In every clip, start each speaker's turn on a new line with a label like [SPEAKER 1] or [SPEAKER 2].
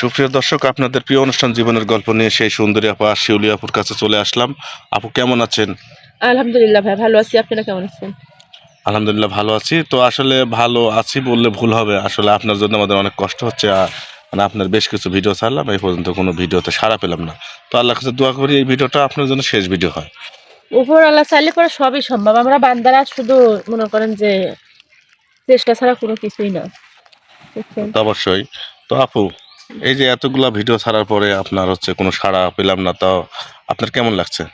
[SPEAKER 1] সুপ্রিয় দর্শক আপনাদের প্রিয় অনুষ্ঠান জীবনের গল্প নিয়ে সেই সুন্দরী আপা শিউলি আপুর কাছে চলে আসলাম। আপু কেমন আছেন?
[SPEAKER 2] আলহামদুলিল্লাহ ভাই ভালো আছি। আপনারা কেমন আছেন?
[SPEAKER 1] আলহামদুলিল্লাহ ভালো আছি। তো আসলে ভালো আছি বললে ভুল হবে। আসলে আপনার জন্য আমাদের অনেক কষ্ট হচ্ছে আর মানে আপনার বেশ কিছু ভিডিও ছাড়লাম। এই পর্যন্ত কোনো ভিডিওতে সাড়া পেলাম না। তো আল্লাহ কাছে দোয়া করি এই ভিডিওটা আপনার জন্য শেষ ভিডিও হয়।
[SPEAKER 2] উপর আল্লাহ চাইলে পরে সবই সম্ভব। আমরা বান্দারা শুধু মনে করেন যে চেষ্টা ছাড়া কোনো কিছুই না।
[SPEAKER 1] তো অবশ্যই। তো আপু এই যে এতগুলা ভিডিও ছাড়ার পরে আপনার হচ্ছে কোনো সাড়া পেলাম না তাও আপনার কেমন লাগছে?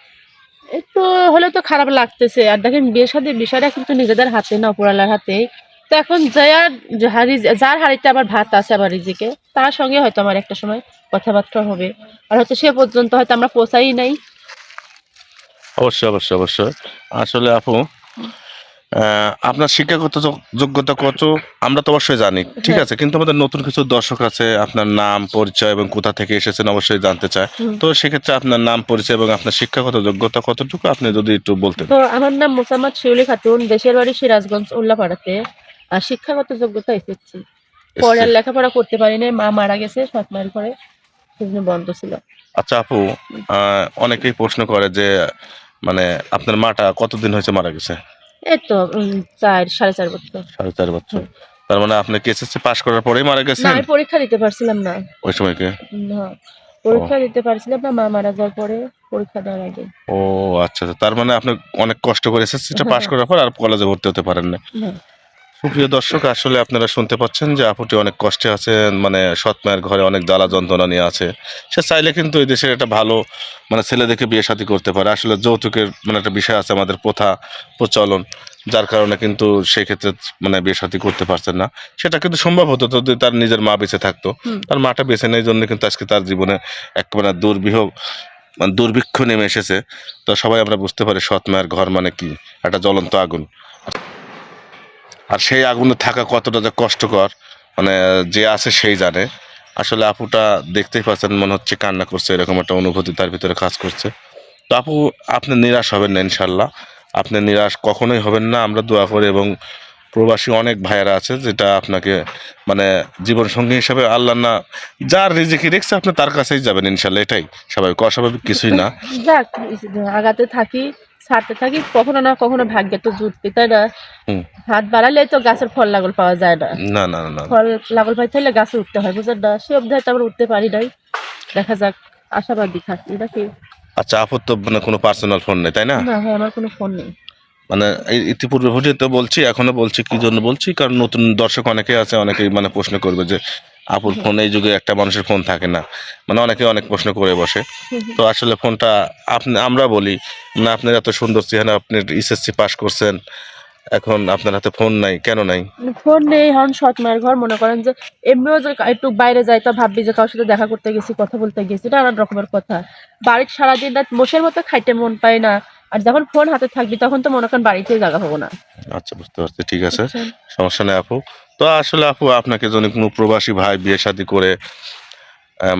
[SPEAKER 2] একটু হলে তো খারাপ লাগতেছে। আর দেখেন বিয়ে সাথে বিষয়টা কিন্তু নিজেদের হাতে না আল্লাহর হাতে। তো এখন যার যার- যার হাড়িতে আমার ভাত আছে আমার রিজিকে তার সঙ্গে হয়তো আমার একটা সময় কথাবার্তা হবে। আর হয়তো সে পর্যন্ত হয়তো আমরা পৌঁছাই নাই।
[SPEAKER 1] অবশ্যই অবশ্যই অবশ্যই। আসলে আপু আপনার শিক্ষাগত যোগ্যতা কত? আমরা তো অবশ্যই জানি। ঠিক
[SPEAKER 2] হ্যাঁ।
[SPEAKER 1] আছে কিন্তু আমাদের নতুন কিছু দর্শক আছে আপনার নাম পরিচয় এবং কোথা থেকে এসেছেন অবশ্যই জানতে চায়। তো সেক্ষেত্রে আপনার নাম পরিচয় এবং আপনার শিক্ষাগত যোগ্যতা কতটুকু? আপনি যদি একটু বলতেন।
[SPEAKER 2] তো আমার নাম মোসাম্মদ শিউলি খাতুন দেশের বাড়ি সিরাজগঞ্জ উল্লাপাড়াতে। আর শিক্ষাগত যোগ্যতা এসেছি পরে লেখাপড়া করতে পারি নাই মা মারা গেছে সাত মাইল পরে। সেজন্য বন্ধ ছিল।
[SPEAKER 1] আচ্ছা আপু অনেকেই প্রশ্ন করে যে মানে আপনার মাটা কতদিন হয়েছে মারা গেছে?
[SPEAKER 2] এই তো উম, চার সাড়ে চার বছর।
[SPEAKER 1] সাড়ে চার বছর। তার মানে আপনি কেসএসসি পাশ করার পরেই মারা
[SPEAKER 2] না
[SPEAKER 1] গেছেন
[SPEAKER 2] আমি পরীক্ষা দিতে পারছিলাম না।
[SPEAKER 1] ওই সময়কে
[SPEAKER 2] না পরীক্ষা দিতে পারছিলাম না মা মারা যাওয়ার পরে পরীক্ষা দেওয়ার আগে।
[SPEAKER 1] ও আচ্ছা আচ্ছা। তার মানে আপনি অনেক কষ্ট করে এসএসসিটা পাশ
[SPEAKER 2] হ্যাঁ।
[SPEAKER 1] করার পর আর কলেজে ভর্তি হতে পারেন না
[SPEAKER 2] না।
[SPEAKER 1] সুপ্রিয় দর্শক আসলে আপনারা শুনতে পাচ্ছেন যে আপুটি অনেক কষ্টে আছে মানে সৎ মায়ের ঘরে অনেক জ্বালা যন্ত্রণা নিয়ে আছে। সে চাইলে কিন্তু এই দেশের একটা ভালো মানে ছেলে দেখে বিয়ে শাদী করতে পারে। আসলে যৌতুকের মানে একটা বিষয় আছে আমাদের প্রথা প্রচলন যার কারণে কিন্তু সেক্ষেত্রে মানে বিয়ে শাদী করতে পারছেন না। সেটা কিন্তু সম্ভব হতো যদি তার নিজের মা বেঁচে থাকতো। তার মাটা বেঁচে নেই জন্য কিন্তু আজকে তার জীবনে এক মানে দুর্বিহ মানে দুর্ভিক্ষ নেমে এসেছে। তো সবাই আমরা বুঝতে পারি সৎ মায়ের ঘর মানে কি একটা জ্বলন্ত আগুন। আর সেই আগুনে থাকা কতটা যে কষ্টকর মানে যে আছে সেই জানে। আসলে আপুটা দেখতেই পাচ্ছেন, মনে হচ্ছে কান্না করছে, এরকম একটা অনুভূতি তার ভিতরে কাজ করছে। তো আপু, আপনি নিরাশ হবেন না ইনশাল্লাহ। আপনি নিরাশ কখনোই হবেন না। আমরা দোয়া করি এবং প্রবাসী অনেক ভাইয়েরা আছে যেটা আপনাকে মানে জীবন সঙ্গী হিসাবে আল্লাহ না, যার রিজিকি রেখেছে আপনি তার কাছেই যাবেন ইনশাল্লাহ, এটাই। স্বাভাবিক, অস্বাভাবিক কিছুই না।
[SPEAKER 2] আগাতে থাকি। ছাড়তে থাকি কখনো না কখনো ভাগ্যে তো জুটবে তাই না? হাত বাড়ালে তো গাছের ফল লাগল পাওয়া যায় না।
[SPEAKER 1] না না না
[SPEAKER 2] ফল লাগল পাই হলে গাছে উঠতে হয় বুঝলেন না? সে অবধি হয়তো আমরা উঠতে পারি নাই। দেখা যাক আশাবাদী থাকি নাকি।
[SPEAKER 1] আচ্ছা আপুর তো মানে কোনো পার্সোনাল ফোন নেই তাই না?
[SPEAKER 2] না হ্যাঁ আমার কোনো ফোন নেই।
[SPEAKER 1] মানে ইতিপূর্বে ভিডিওতে বলছি, এখনও বলছি, কি জন্য বলছি? কারণ নতুন দর্শক অনেকেই আছে, অনেকেই মানে প্রশ্ন করবে যে, আপুর ফোন এই যুগে একটা মানুষের ফোন থাকে না। মানে অনেকে অনেক প্রশ্ন করে বসে। তো আসলে ফোনটা আপনি, আমরা বলি, না, আপনার এত সুন্দর চেহারা, আপনি এসএসসি পাস করছেন, এখন আপনার হাতে ফোন নাই, কেন নাই?
[SPEAKER 2] ফোন নেই এখন সৎ মায়ের ঘর, মনে করেন যে, এমনিও যে একটু বাইরে যাই, তো ভাববি যে কারোর সাথে দেখা করতে গেছি, কথা বলতে গেছি নানান রকমের কথা। বাড়ির সারাদিন রাত মোষের মতো খাইতে মন পায় না আর যখন ফোন হাতে থাকবি তখন তো মনে করেন বাড়িতে জায়গা হব না।
[SPEAKER 1] আচ্ছা বুঝতে পারছি ঠিক আছে। সমস্যা নেই আপু। তো আসলে আপু আপনাকে যদি কোনো প্রবাসী ভাই বিয়ে শাদী করে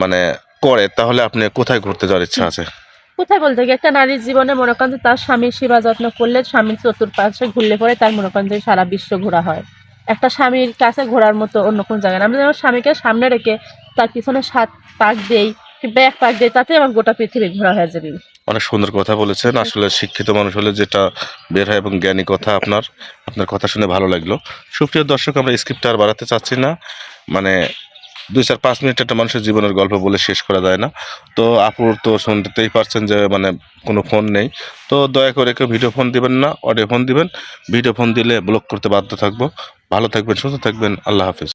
[SPEAKER 1] মানে করে তাহলে আপনি কোথায় ঘুরতে যাওয়ার ইচ্ছা আছে?
[SPEAKER 2] কোথায় বলতে গিয়ে একটা নারীর জীবনে মনে করেন যে তার স্বামীর সেবা যত্ন করলে স্বামীর চতুর্পাশে ঘুরলে পরে তার মনে করেন যে সারা বিশ্ব ঘোরা হয়। একটা স্বামীর কাছে ঘোরার মতো অন্য কোনো জায়গা না। আমরা যেমন স্বামীকে সামনে রেখে তার পিছনে সাত পাক দেই এক পাক তাতে আমার গোটা পৃথিবী ঘোরা হয়ে যাবে।
[SPEAKER 1] অনেক সুন্দর কথা বলেছেন। আসলে শিক্ষিত মানুষ হলে যেটা বের হয় এবং জ্ঞানী কথা আপনার আপনার কথা শুনে ভালো লাগল। সুপ্রিয় দর্শক আমরা স্ক্রিপ্ট আর বাড়াতে চাচ্ছি না। মানে দুই চার পাঁচ মিনিট একটা মানুষের জীবনের গল্প বলে শেষ করা যায় না। তো আপুর তো শুনতেই পারছেন যে মানে কোনো ফোন নেই। তো দয়া করে কেউ ভিডিও ফোন দিবেন না অডিও ফোন দিবেন। ভিডিও ফোন দিলে ব্লক করতে বাধ্য থাকব। ভালো থাকবেন সুস্থ থাকবেন। আল্লাহ হাফিজ।